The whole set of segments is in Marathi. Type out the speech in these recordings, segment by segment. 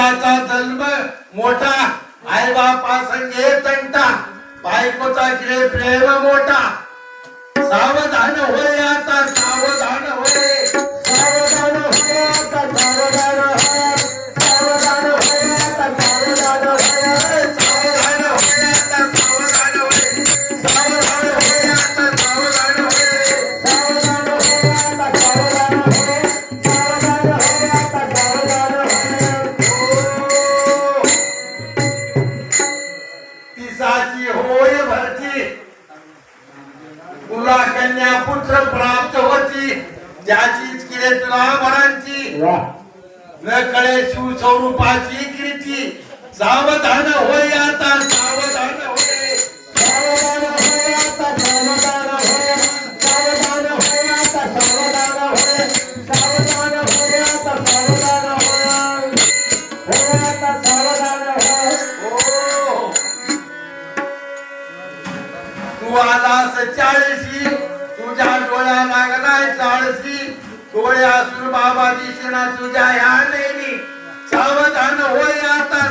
तिसाचा जन्म मोठा. आई बापा संगे तंटा. बायकोचा गिरे प्रेम मोठा. सावधान होया. पुत्र प्राप्त होती. ज्याचीच किरे तुला वरांची वा. न कळे शिवस्वरूपाची कीर्ती. सावधान होय आता. मला लागलाय चाळशी. डोळे असून बाबा दिसेना तुझ्या ह्या नेहमी. सावधान होय आता.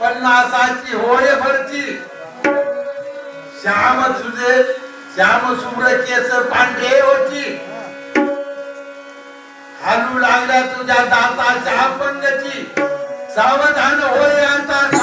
पन्नासाची होय भरती श्याम तुझे श्याम शुभ्र केस पांढरे होती. हालू लागल्या तुझ्या दाताच्या पंगती सावधान होय आता.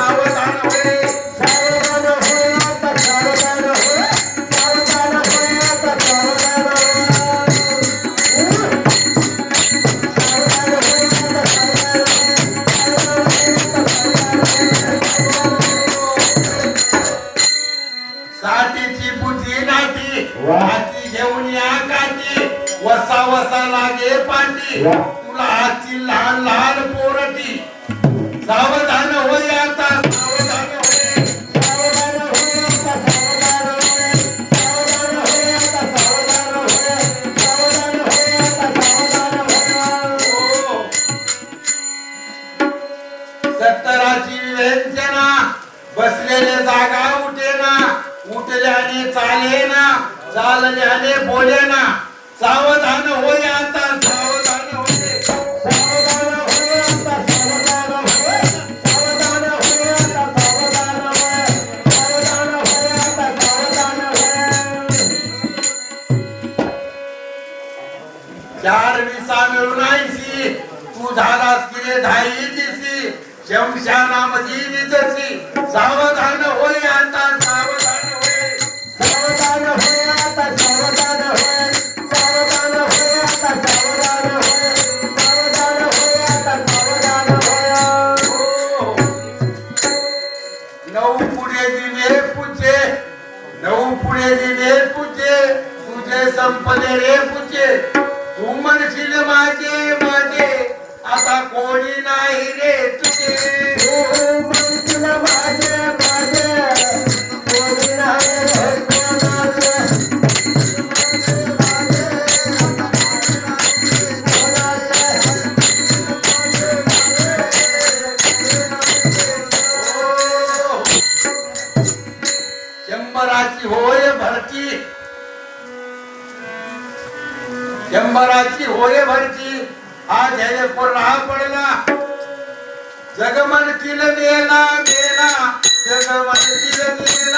हाती घेऊन या काठी वसा वसा लागे पाठी. तुला हाती लहान लहान पोरटी. सावधान होय आता. सावधान होय सावधान होय आता. सावधान होय सावधान होय आता. सावधान होय सावधान होय आता. सावधान होय सत्तराची व्यंजना बसलेले जागा उठल्याने चालेना चालल्याने बोलेना सावधान होय आता सावधान होय सावधान होय आता सावधान होय सावधान होय आता सावधान होय सावधान होय आता सावधान होय. चार विसा मिळून ऐंशी तू झालास किरे धाई दिसी शमशानामधी विजसी सावधान होय आता सावधान शंभराची होय भरती हा पूर्ण हा पडला. जगमन किल देना देना. जगमन किल देना.